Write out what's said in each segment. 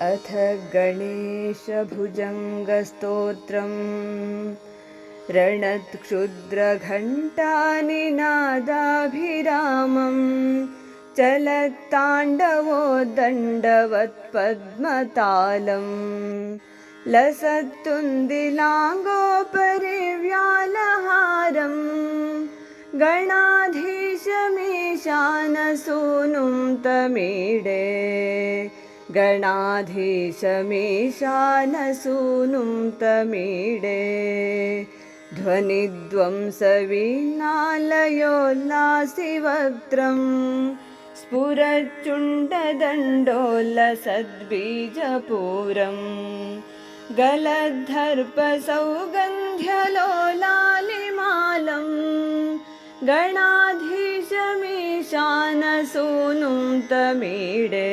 अथ गणेशभुजङ्गस्तोत्रम्। रणत्क्षुद्रघण्टानिनादाभिरामं चलत्ताण्डवो दण्डवत्पद्मतालम्। लसत्तुन्दिलाङ्गोपरिव्यालहारम् गणाधीशमीशानसूनुं तमीडे गणाधीशमीशानसूनुं तमीडे। ध्वनिध्वंसवीनालयोल्लासिवक्त्रं स्फुरच्चुण्डदण्डोल्लसद्बीजपूरम् गलद्धर्पसौगन्ध्यलोलालिमालं गणाधीशमीशानसूनुं तमीडे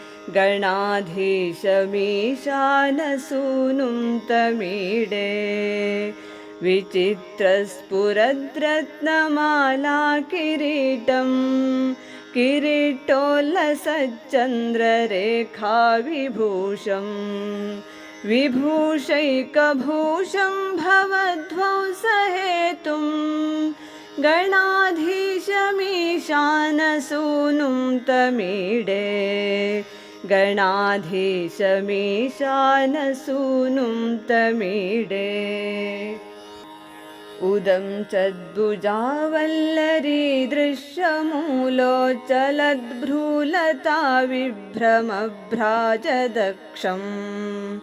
गणाधीशमीशानसूनुं तमीडे विचित्रस्फुरद्रत्नमालाकिरीटं किरीटोल्लसच्चन्द्ररेखाविभूषम् विभूषैकभूषं भवध्वंसहेतुं गणाधीशमीशानसूनुं तमीडे गणाधीशमीशानसूनुं तमीडे। उदं चद्भुजावल्लरी दृश्यमूलोच्चलद्भ्रूलता विभ्रमभ्राजदक्षम्।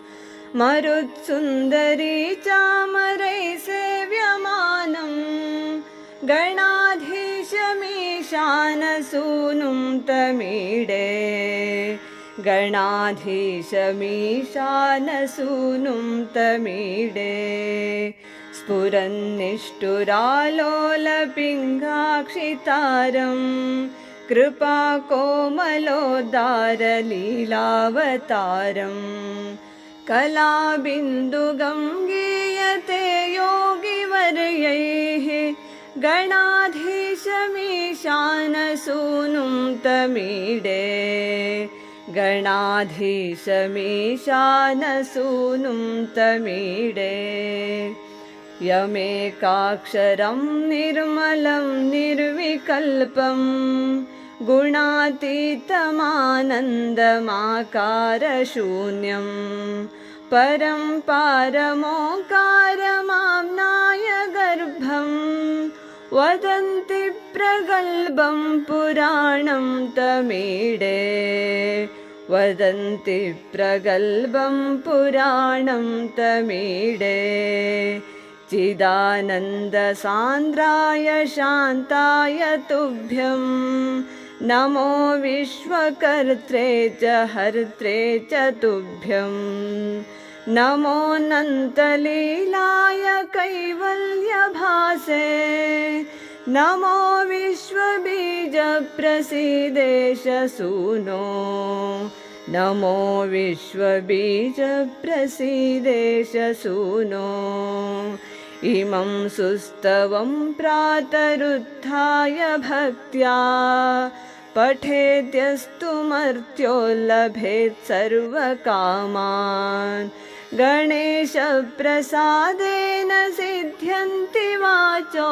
मरुत्सुन्दरी चामरै सेव्यमानं गणाधीशमीशानसूनुं तमीडे गणाधीशमीशानसूनुं तमीडे स्फुरन्निष्ठुरालोलपिङ्गाक्षितारं कृपाकोमलोदारलीलावतारम् कलाबिन्दुगं गीयते योगिवर्यैः गणाधीशमीशानसूनुं तमीडे गणाधीशमीशानसूनुं तमीडे। यमेकाक्षरं निर्मलं निर्विकल्पं गुणातीतमानन्दमाकारशून्यं। परं पारमोकारमाम्नाय गर्भं वदन्ति प्रगल्भं पुराणं तमीडे वदन्ति प्रगल्भं पुराणं तमीडे। चिदानन्दसान्द्राय शान्ताय तुभ्यं। नमो विश्वकर्त्रे च हर्त्रे च तुभ्यं। नमोऽनन्तलीलाय कैवल्यभासे नमो विश्वबीजप्रसीदेशसूनो। नमो विश्वबीजप्रसीदेशसूनो। इमं सुस्तवं प्रातरुत्थाय भक्त्या। पठेद्यस्तु मर्त्यो लभेत् सर्वकामान्। गणेशप्रसादेन सिद्ध्यन्ति वाचो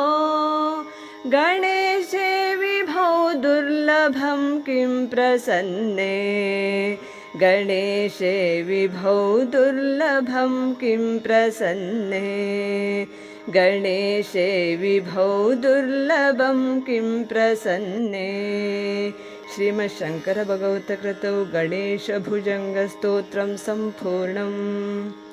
गणेशे विभौ दुर्लभं किं प्रसन्ने? गणेशे विभौ दुर्लभं किं प्रसन्ने? गणेशे विभौ दुर्लभं किं प्रसन्ने? श्रीमशङ्करभगवतकृतौ गणेशभुजङ्गस्तोत्रं सम्पूर्णम्